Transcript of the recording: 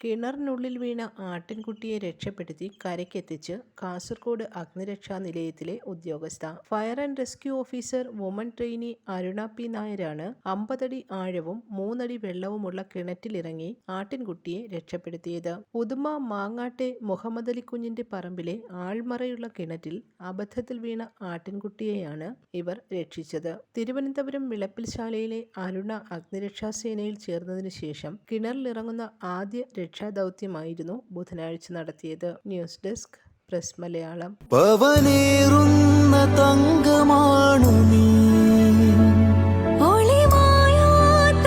കിണറിനുള്ളിൽ വീണ ആട്ടിൻകുട്ടിയെ രക്ഷപ്പെടുത്തി കരയ്ക്കെത്തിച്ച് കാസർഗോഡ് അഗ്നിരക്ഷാ നിലയത്തിലെ ഉദ്യോഗസ്ഥ. Fire and rescue officer woman trainee Aruna P നായരാണ് അമ്പതടി ആഴവും മൂന്നടി വെള്ളവുമുള്ള കിണറ്റിലിറങ്ങി ആട്ടിൻകുട്ടിയെ രക്ഷപ്പെടുത്തിയത്. ഉദുമ മാങ്ങാട്ടെ മുഹമ്മദ് കുഞ്ഞിന്റെ പറമ്പിലെ ആൾമറയുള്ള കിണറ്റിൽ അബദ്ധത്തിൽ വീണ ആട്ടിൻകുട്ടിയെയാണ് ഇവർ രക്ഷിച്ചത്. തിരുവനന്തപുരം വിളപ്പിൽശാലയിലെ അരുണ അഗ്നിരക്ഷാ സേനയിൽ ചേർന്നതിനു ശേഷം കിണറിലിറങ്ങുന്ന ആദ്യ രക്ഷാദൗത്യമായിരുന്നു ബുധനാഴ്ച നടത്തിയത്. News desk press Malayalam. പവനേറുന്ന തങ്കമാണു നീ. ഒളിമായാത്ത